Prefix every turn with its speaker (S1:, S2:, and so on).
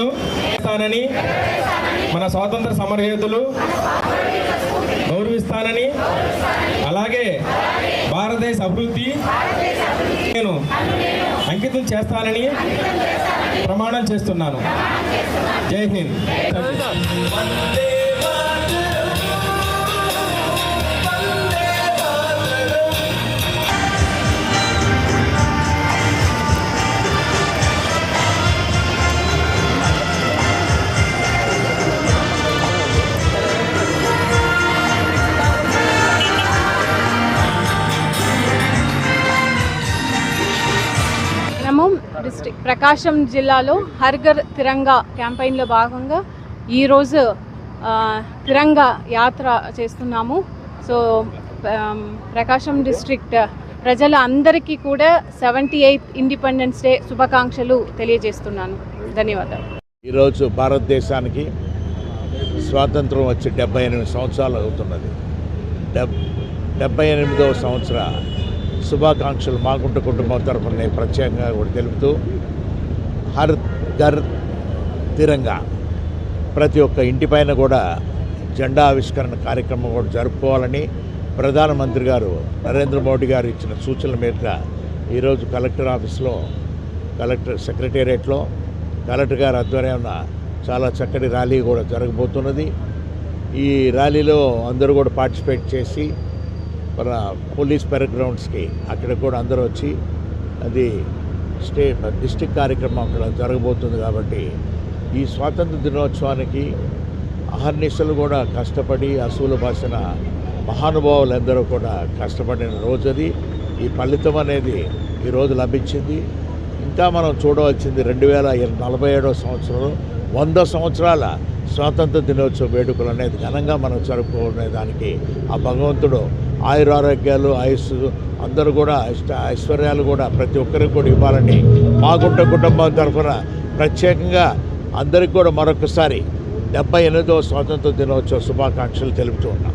S1: నేను చేస్తానని మన స్వాతంత్ర సమరయోధులు గౌరవిస్తానని అలాగే భారతదేశ అభివృద్ధి నేను అంకితం చేస్తానని ప్రమాణం చేస్తున్నాను. జై హింద్.
S2: మనము డిస్ట్రిక్ట్ ప్రకాశం జిల్లాలో హర్ఘర్ తిరంగా క్యాంపెయిన్లో భాగంగా ఈరోజు తిరంగా యాత్ర చేస్తున్నాము. సో ప్రకాశం డిస్ట్రిక్ట్ ప్రజల అందరికీ కూడా సెవెంటీ ఎయిత్ ఇండిపెండెన్స్ డే శుభాకాంక్షలు తెలియజేస్తున్నాను. ధన్యవాదాలు.
S3: ఈరోజు భారతదేశానికి స్వాతంత్రం వచ్చి డెబ్బై ఎనిమిది సంవత్సరాలు అవుతున్నది. డెబ్ డెబ్బై ఎనిమిదవ సంవత్సర శుభాకాంక్షలు మాగుంట కుటుంబం తరఫున నేను ప్రత్యేకంగా కూడా తెలుపుతూ హర్ ఘర్ తిరంగా ప్రతి ఒక్క ఇంటిపైన కూడా జెండా ఆవిష్కరణ కార్యక్రమం కూడా జరుపుకోవాలని ప్రధానమంత్రి గారు నరేంద్ర మోడీ గారు ఇచ్చిన సూచనల మేరకు ఈరోజు కలెక్టర్ ఆఫీస్లో కలెక్టర్ సెక్రటేరియట్లో కలెక్టర్ గారి ఆధ్వర్యాన చాలా చక్కటి ర్యాలీ కూడా జరగబోతున్నది. ఈ ర్యాలీలో అందరూ కూడా పార్టిసిపేట్ చేసి మన పోలీస్ పెరగ్రౌండ్స్కి అక్కడ కూడా అందరూ వచ్చి అది స్టే డిస్టిక్ కార్యక్రమం అక్కడ జరగబోతుంది కాబట్టి ఈ స్వాతంత్ర దినోత్సవానికి అహర్నిశలు కూడా కష్టపడి అసూలు మహానుభావులు మహానుభావులందరూ కూడా కష్టపడిన రోజు అది. ఈ ఫలితం అనేది ఈరోజు లభించింది. ఇంకా మనం చూడవలసింది రెండు వేల నలభై ఏడవ సంవత్సరంలో వంద సంవత్సరాల స్వాతంత్ర దినోత్సవ వేడుకలు అనేది ఘనంగా మనం జరుపుకునే దానికి ఆ భగవంతుడు ఆయురారోగ్యాలు ఆయుస్సు అందరూ కూడా ఇష్ట ఐశ్వర్యాలు కూడా ప్రతి ఒక్కరికి కూడా ఇవ్వాలని మా గుంట కుటుంబం తరఫున ప్రత్యేకంగా అందరికి కూడా మరొకసారి డెబ్బై ఎనిమిదవ స్వాతంత్ర దినోత్సవ శుభాకాంక్షలు తెలుపుతూ ఉన్నాం.